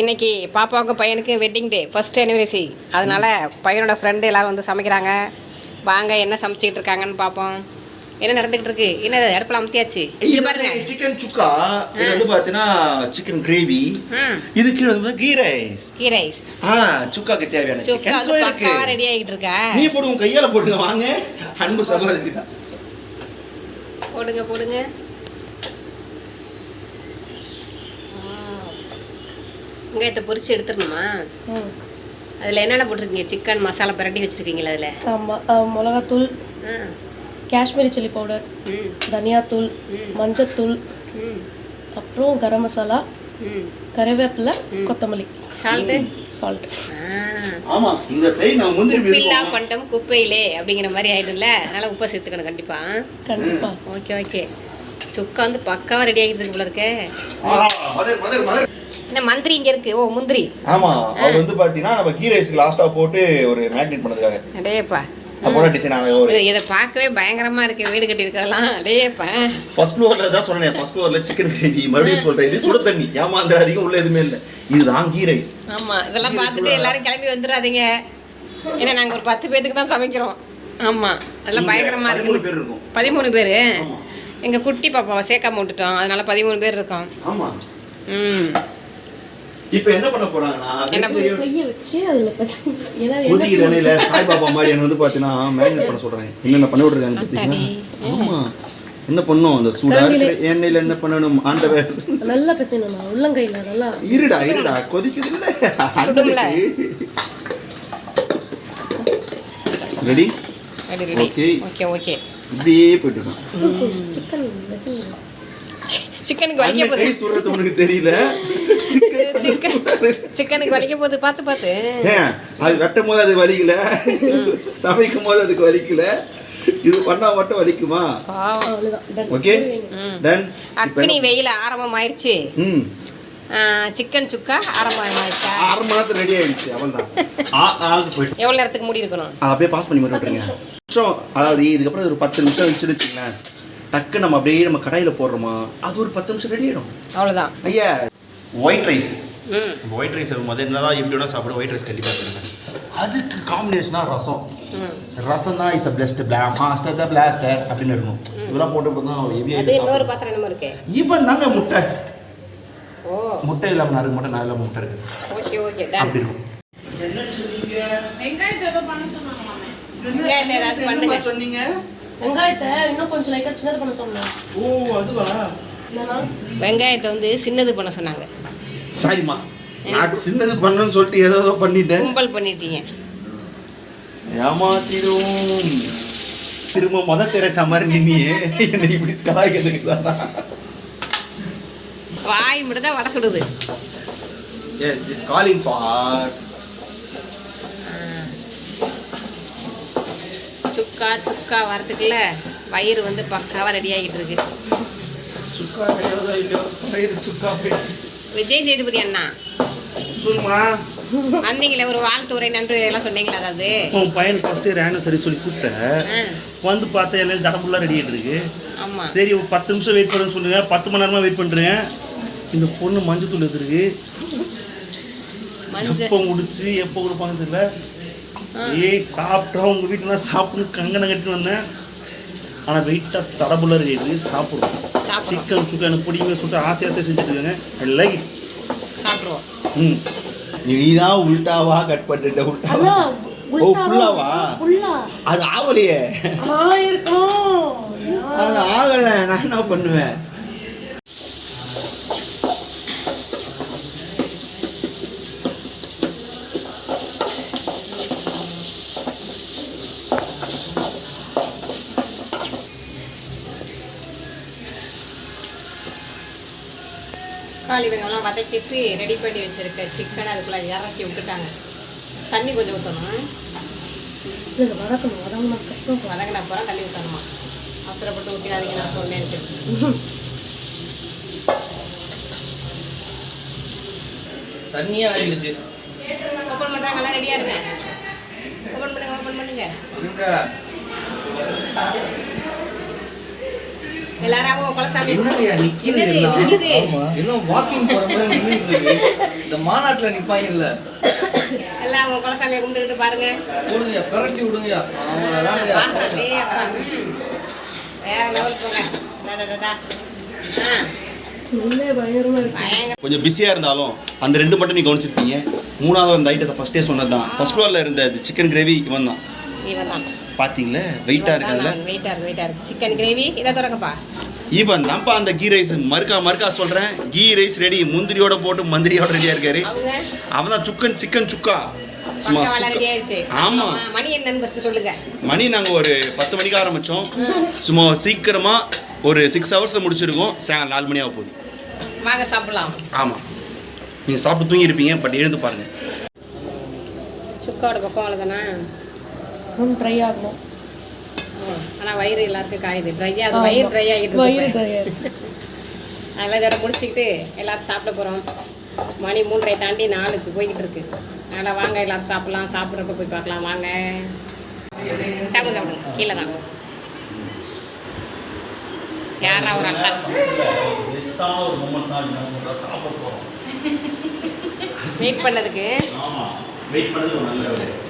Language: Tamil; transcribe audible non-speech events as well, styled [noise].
இன்னைக்கு பாப்பாவுக்கும் பையனுக்கு வெட்டிங் டே ஃபர்ஸ்ட் anniversary. அதனால பையனோட ஃப்ரெண்டு எல்லாரும் வந்து சமைக்கிறாங்க. வாங்க என்ன சமைச்சிக்கிட்டு இருக்காங்கன்னு பார்ப்போம் என்ன நடந்துக்கிட்டு இருக்கு? என்ன அடுப்பில் அமுத்தியாச்சு? இது பாருங்க. சிக்கன் சுக்கா. இது வந்து பார்த்தீங்கன்னா சிக்கன் கிரேவி இது கீழே வந்து கீ ரைஸ் கீ ரைஸ் ஆ சுக்காக்கு தேவையான சுக்கா சிக்கன் வந்து இருக்கு. ரெடி ஆகிட்டு இருக்கா? நீ போடு உன் கையால போடுங்க வாங்க. அன்பு சகோதரி போடுங்க போடுங்க. வெங்காயத்தை பொரிச்சு எடுத்துடணுமா? ம். அதில் என்னென்ன போட்டிருக்கீங்க? சிக்கன் மசாலா பிரட்டி வச்சுருக்கீங்களா அதில்? ஆமாம் மிளகாத்தூள் காஷ்மீரி சில்லி பவுடர் ம். தனியாத்தூள் ம். மஞ்சத்தூள் ம். அப்புறம் கரம் மசாலா ம். கறிவேப்பிலை கொத்தமல்லி. சால்ட்டு சால்ட் ஆமா இந்த சைடு நான் முந்திரி உப்பில்லா பண்டம் குப்பையிலே அப்படிங்கிற மாதிரி ஆயிடும்ல? அதனால உப்பை சேர்த்துக்கணும் கண்டிப்பா. கண்டிப்பா. Okay okay. சுக்கா வந்து பக்காவா ரெடி ஆகிட்டு இருக்கு போல இருக்கே. என்ன மந்திரி இங்க இருக்கு? ஓ முந்திரி. ஆமா அவர் வந்து பாத்தீங்கன்னா நம்ம கீ ரைஸ்க்கு லாஸ்டா போட்டு ஒரு மேக்னேட் பண்ணதுக்காக. அடேப்பா. அப்புறம் டிசைன் ஒரு இது- இதை பார்க்கவே பயங்கரமா இருக்கு வீடு கட்டி அடேப்பா. ஃபர்ஸ்ட் ஃப்ளோர்ல தான் சொன்னேன் ஃபர்ஸ்ட் ஃப்ளோர்ல சிக்கன் கிரேவி மறுபடியும் சொல்றேன் இது சுட தண்ணி. ஏமாந்திர அதிகம் உள்ள எதுவுமே இல்லை. இதுதான் கீ ரைஸ். ஆமா இதெல்லாம் பார்த்துட்டு எல்லாரும் கிளம்பி வந்துடாதீங்க ஏன்னா நாங்க ஒரு பத்து பேத்துக்கு தான் சமைக்கிறோம். ஆமா அதெல்லாம் பயங்கரமா இருக்கு. பதிமூணு பேர். எங்க குட்டி பாப்பாவை சேர்க்காம விட்டுட்டோம். அதனால பதிமூணு பேர் இருக்கோம். ஆமா. ம். இப்போ என்ன பண்ண போறாங்கன்னா கையை வச்சு அதில் ஏன்னா சாய்பாபா மாதிரி என்ன வந்து பாத்தீங்கன்னா மேரினேட் பண்ண சொல்றாங்க. என்னென்ன பண்ணி விட்டுருக்காங்க பாத்தீங்கன்னா ஆமா. என்ன பண்ணும்? அந்த சூடா எண்ணெயில என்ன பண்ணணும் ஆண்டவர்? நல்லா பிசையணும் உள்ளங்கையில் நல்லா இருடா இருடா. கொதிக்குது இல்ல. Ready Okay. ஓகே ஓகே இப்படியே போயிட்டு இருக்கோம். சிக்கனுக்கு வலிக்க போகுது. சுடுறது உனக்கு தெரியல? சிக்கன் சிக்கன் சிக்கனுக்கு வலிக்க போகுது பார்த்து பார்த்து அது வெட்டும் போது அது வலிக்கல. சமைக்கும் போது அதுக்கு வலிக்கல. இது பண்ணா மட்டும் வலிக்குமா. ஓகே. டன் அக்னி வெயில் ஆரம்பம் ஆயிடுச்சு ம் சிக்கன் சுக்கா ஆரம்பம் ஆயிடுச்சா அரை மணி நேரத்துல ரெடி ஆயிடுச்சு அவள்தான் ஆ ஆளுக்கு போயிட்டு. எவ்வளோ நேரத்துக்கு மூடி இருக்கணும்? அப்படியே பாஸ் பண்ணி மட்டும் விட்டுருங்க. அதாவது இதுக்கப்புறம் ஒரு பத்து நிமிஷம் வச்சுன்னு வச்சுங்களேன் டக்கு நம்ம அப்படியே நம்ம கடாயில் போடுறோமா அது ஒரு பத்து நிமிஷம் ரெடி ஆயிடும். அவ்வளோதான் ஐயா. ஒயிட் ரைஸ் ம். ஒயிட் ரைஸ் முதல் என்னதான் எப்படி வேணா சாப்பிட ஒயிட் ரைஸ் கண்டிப்பாக தருங்க அதுக்கு காம்பினேஷனாக ரசம். ம். ரசம் தான் இஸ் அ பிளஸ்ட் பிளா மாஸ்டர் த பிளாஸ்டர் அப்படின்னு இருக்கணும். இதெல்லாம் போட்டு பார்த்தா என்னமோ இருக்கே. இவன் தாங்க முட்டை. ஓ. முட்டை இல்லாமல் நறுக்கு மட்டும் நான் இல்லாமல் முட்டை இருக்கு. ஓகே ஓகே டன் அப்படி இருக்கும். பண்ணுங்க. சொன்னீங்க? வெங்காயத்தை இன்னும் கொஞ்சம் லைட்டாக சின்னது பண்ண சொன்னேன். ஓ அதுவா? என்னன்னா? வெங்காயத்தை வந்து சின்னது பண்ண சொன்னாங்க. சாரிம்மா நான் சின்னது பண்ணணும்னு சொல்லிட்டு ஏதோ ஏதோ பண்ணிட்டேன். கும்பல் பண்ணிட்டீங்க. ஏமாத்திடும் திரும்ப மத தெரசா மாதிரி நின்னியே. என்னை இப்படி கலாய்க்கிறதுக்கு தான். வாய் மட்டும் தான் வடை சுடுது. Yes, this calling for சுக்கா சுக்கா வரதுக்குள்ள வயிறு வந்து பக்காவாக ரெடி ஆகிட்டு இருக்கு. விஜய் சேதுபதி அண்ணா. வந்தீங்களே ஒரு வாழ்த்து உரை நன்றி எல்லாம் சொன்னீங்களா அதாவது உன் பையன் ஃபஸ்ட்டு ரேணும் சரி சொல்லி கூப்பிட்டேன் வந்து பார்த்தா எல்லாம் தடம்புலாம் ரெடி ஆகிட்டு இருக்கு. சரி ஒரு பத்து நிமிஷம் வெயிட் பண்ணுன்னு சொல்லுங்க. பத்து மணி நேரமாக வெயிட் பண்ணுறேன் இந்த பொண்ணு மஞ்சள் தூள் எடுத்துருக்கு எப்போ முடிச்சு எப்போ கொடுப்பாங்கன்னு தெரியல. ஏய் சாப்பிட்டோம். உங்கள் வீட்டில் தான் சாப்பிடணும் கங்கனை கட்டிட்டு வந்தேன். ஆனால் வெயிட்டாக தடபுள்ள இருக்குது சாப்பிடுவோம். சிக்கன் சுக்கன் எனக்கு பிடிக்குமே சொல்லிட்டு ஆசை ஆசையாக செஞ்சுட்டு இருக்காங்க. ஐ லைக் இட் சாப்பிடுவோம். ம். நீ தான் உல்டாவா கட் பண்ணிட்ட உல்டாவா ஓ ஃபுல்லாவா ஃபுல்லா. அது ஆவலையே. ஆயிருக்கும் அது ஆகல. நான் என்ன பண்ணுவேன்? காளி வெங்காயம்லாம் வதக்கிட்டு ரெடி பண்ணி வச்சிருக்க சிக்கனை அதுக்குள்ளே இறக்கி விட்டுட்டாங்க. தண்ணி கொஞ்சம் ஊற்றணும் இல்லை வதக்கணும். வதங்கினதுக்கப்புறம் வதங்கின அப்புறம் தண்ணி ஊற்றணுமா அவசரப்பட்டு ஊற்றினாதீங்க நான் சொன்னேன்ட்டு. தண்ணியாக ஆகிடுச்சு ஓப்பன் பண்ணுறாங்கலாம் ரெடியாக இருங்க ஓப்பன் பண்ணுங்க ஓப்பன் பண்ணுங்க. எல்லாரும் குலசாமி வாக்கிங் போற மாதிரி நின்னுட்டு இந்த மாநாட்டுல நிப்பாங்க இல்ல. எல்லாம் அவங்க குலசாமியை கும்பிட்டுக்கிட்டு பாருங்க. போடுங்க பிரட்டி. வேற லெவல் போங்க. கொஞ்சம் பிஸியாக இருந்தாலும் அந்த ரெண்டு மட்டும் நீ கவனிச்சிருப்பீங்க மூணாவது அந்த ஐட்டத்தை ஃபஸ்ட்டே சொன்னது தான் ஃபர்ஸ்ட் ஃப்ளோரில் இருந்த சிக்கன் கிரேவி இவன் தான் இவன் தான் பார்த்தீங்களே வெயிட்டாக இருக்கான்ல வெயிட்டாக இருக்கு வெயிட்டாக இருக்கு. சிக்கன் கிரேவி இதை திறக்கப்பா இவன் தான்ப்பா அந்த கீ ரைஸ் மறுக்கா மறுக்கா சொல்கிறேன் கீ ரைஸ் ரெடி முந்திரியோட போட்டு மந்திரியோட ரெடியாக இருக்காரு. அவன் தான் சுக்கன் சிக்கன் சுக்கா. சும்மா ஆமா. மணி என்னன்னு சொல்லுங்க. மணி நாங்கள் ஒரு பத்து மணிக்கு ஆரம்பித்தோம் சும்மா சீக்கிரமாக ஒரு சிக்ஸ் ஹவர்ஸில் முடிச்சிருக்கோம். நாலு மணி ஆக போகுது. வாங்க சாப்பிடலாம். ஆமாம் நீங்கள் சாப்பிட்டு தூங்கியிருப்பீங்க பட் எழுந்து பாருங்கள் சுக்காவோட பக்கம் அவ்வளோதானா ட்ரை ஆகணும் ஆனால் வயிறு எல்லாருக்கும் காயுது. ட்ரை ஆகுது வயிறு ட்ரை ஆகிட்டு வயிறு ட்ரை ஆயிருக்கு [laughs] அதெல்லாம் இதோட முடிச்சுக்கிட்டு எல்லாரும் சாப்பிட போகிறோம் மணி மூன்றரை தாண்டி நாலுக்கு போய்கிட்டு இருக்கு. அதனால் வாங்க எல்லாரும் சாப்பிடலாம். சாப்பிட்றப்ப போய் பார்க்கலாம். வாங்க. சாப்பிடுங்க சாப்பிடுங்க. கீழே தான். யாரா ஒரு அண்ணா வெயிட் பண்ணதுக்கு? வெயிட் பண்ணது ஒரு நல்ல வேலை.